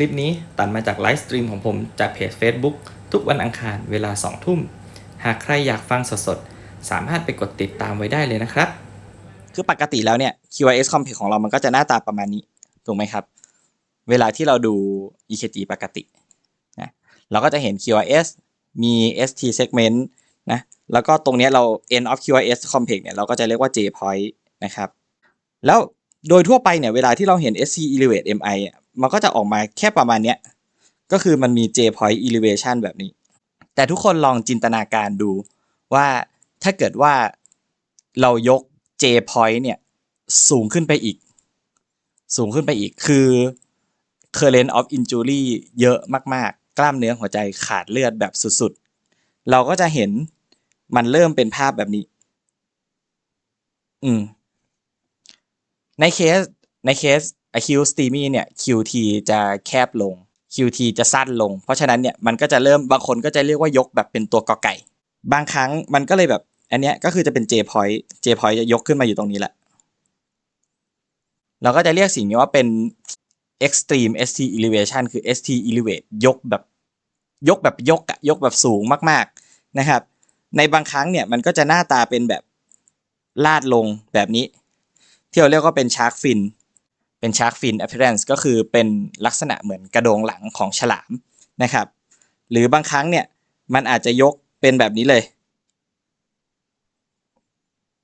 ลิปนี้ตัดมาจากไลฟ์สตรีมของผมจากเพจ Facebook ทุกวันอังคารเวลา 2 ทุ่ม หากใครอยากฟังสดๆ สามารถไปกดติดตามไว้ได้เลยนะครับ คือปกติแล้วเนี่ย QRS complex ของเรามันก็จะหน้าตาประมาณนี้ ถูกไหมครับ เวลาที่เราดู EKG ปกตินะเราก็จะเห็น QRS มี ST segment นะแล้วก็ตรงนี้เรา end of QRS complex เนี่ยเราก็จะเรียกว่า J point นะครับ แล้วโดยทั่วไปเนี่ยเวลาที่เราเห็น SC elevate MI มันก็จะออกมาแค่ประมาณเนี้ย ก็คือมันมี J point elevation แบบนี้ แต่ทุกคนลองจินตนาการดูว่าถ้าเกิดว่าเรายก J point เนี่ย สูงขึ้นไปอีก สูงขึ้นไปอีกคือ current of injury เยอะมาก ๆ กล้ามเนื้อหัวใจขาดเลือดแบบสุด ๆ เราก็จะเห็นมันเริ่มเป็นภาพแบบนี้ อืม ในเคสในเคส acute STEMI เนี่ย QT จะแคบลง QT จะสั้นลง เพราะฉะนั้นเนี่ยมันก็จะเริ่มบางคนก็จะเรียกว่ายกแบบเป็นตัวกอไก่ บางครั้งมันก็เลยแบบอันเนี้ยก็คือจะเป็น J point J point จะยกขึ้นมาอยู่ตรงนี้แหละ เราก็จะเรียกสิ่งนี้ว่าเป็น extreme ST elevation คือ ST elevate ยกแบบยกแบบยกอะยกแบบสูงมากๆนะครับ ในบางครั้งเนี่ยมันก็จะหน้าตาเป็นแบบลาดลงแบบนี้ ที่เราเรียกว่าเป็น shark fin เป็น shark fin appearance ก็คือเป็นลักษณะเหมือนกระโดงหลังของฉลามนะครับ หรือบางครั้งเนี่ยมันอาจจะยกเป็นแบบนี้เลย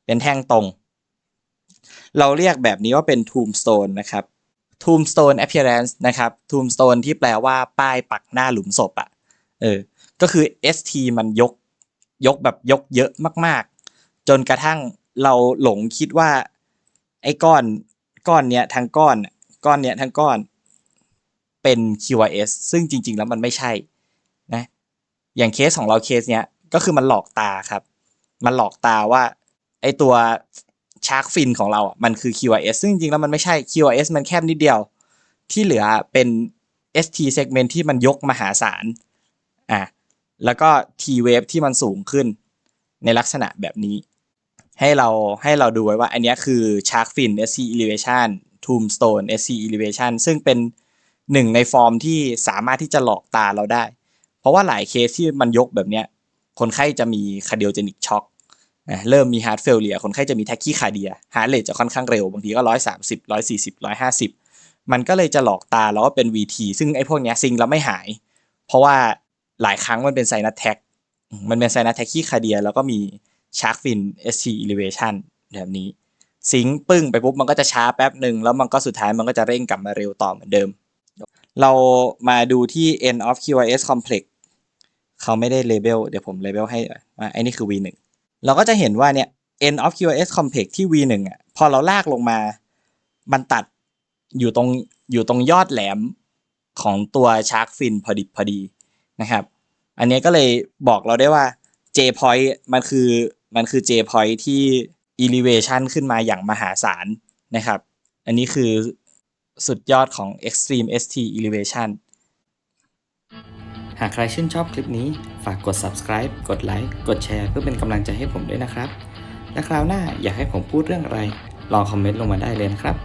เป็นแท่งตรง เราเรียกแบบนี้ว่าเป็น tombstone นะครับ tombstone appearance นะครับ tombstone ที่แปลว่าป้ายปักหน้าหลุมศพอะ่ะเออก็คือ st มันยกยกแบบยกเยอะมากๆ จนกระทั่งเราหลงคิดว่าไอ้ก้อน ก้อนเนี้ยทั้งก้อนก้อนเนี้ยทั้งก้อนเป็น QRS ซึ่งจริง ๆ แล้วมันไม่ใช่นะอย่างเคสของเราเคสเนี้ยก็คือมันหลอกตาครับ มันหลอกตาว่าไอตัวชาร์กฟินของเราอะมันคือ QRS ซึ่งจริงๆแล้วมันไม่ใช่ QRS มันแคบนิดเดียว ที่เหลือเป็น ST segment ที่มันยกมหาศาลอะแล้วก็ T wave ที่มันสูงขึ้นในลักษณะแบบนี้ ให้เราให้เราดูไว้ว่าอันนี้คือ shark fin SC elevation tombstone SC elevation ซึ่งเป็นหนึ่งในฟอร์มที่สามารถที่จะหลอกตาเราได้ เพราะว่าหลายเคสที่มันยกแบบเนี้ย คนไข้จะมี cardiogenic shock นะเริ่มมี heart failure คนไข้จะมี tachycardia heart rate จะค่อนข้างเร็ว บางทีก็130 140 150มันก็เลยจะหลอกตาแล้วว่าเป็น VT ซึ่งไอ้พวกเนี้ยซิงแล้วไม่หาย เพราะว่าหลายครั้งมันเป็น sinus attack มันเป็น sinus tachycardia แล้วก็มี shark fin ST elevation แบบนี้ซิงปึ้งไปปุ๊บมันก็จะช้าแป๊บหนึ่งแล้วมันก็สุดท้ายมันก็จะเร่งกลับมาเร็วต่อเหมือนเดิม เรามาดูที่ end of QRS complex เขาไม่ได้เลเบลเดี๋ยวผมเลเบลให้ว่าไอ้นี่คือ V1 เราก็จะเห็นว่าเนี่ย end of QRS complex ที่ V1 อะพอเราลากลงมา มันตัดอยู่ตรงอยู่ตรงยอดแหลมของตัว shark fin พอดิบพอดีนะครับ อันนี้ก็เลยบอกเราได้ว่า J point มันคือ มันคือ J point ที่ elevation ขึ้นมาอย่างมหาศาลนะครับ อันนี้คือสุดยอดของ extreme ST elevation หากใครชื่นชอบคลิปนี้ ฝากกด subscribe กดไลค์ กดแชร์เพื่อเป็นกำลังใจให้ผมด้วยนะครับ และคราวหน้าอยากให้ผมพูดเรื่องอะไร ลองคอมเมนต์ลงมาได้เลยนะครับ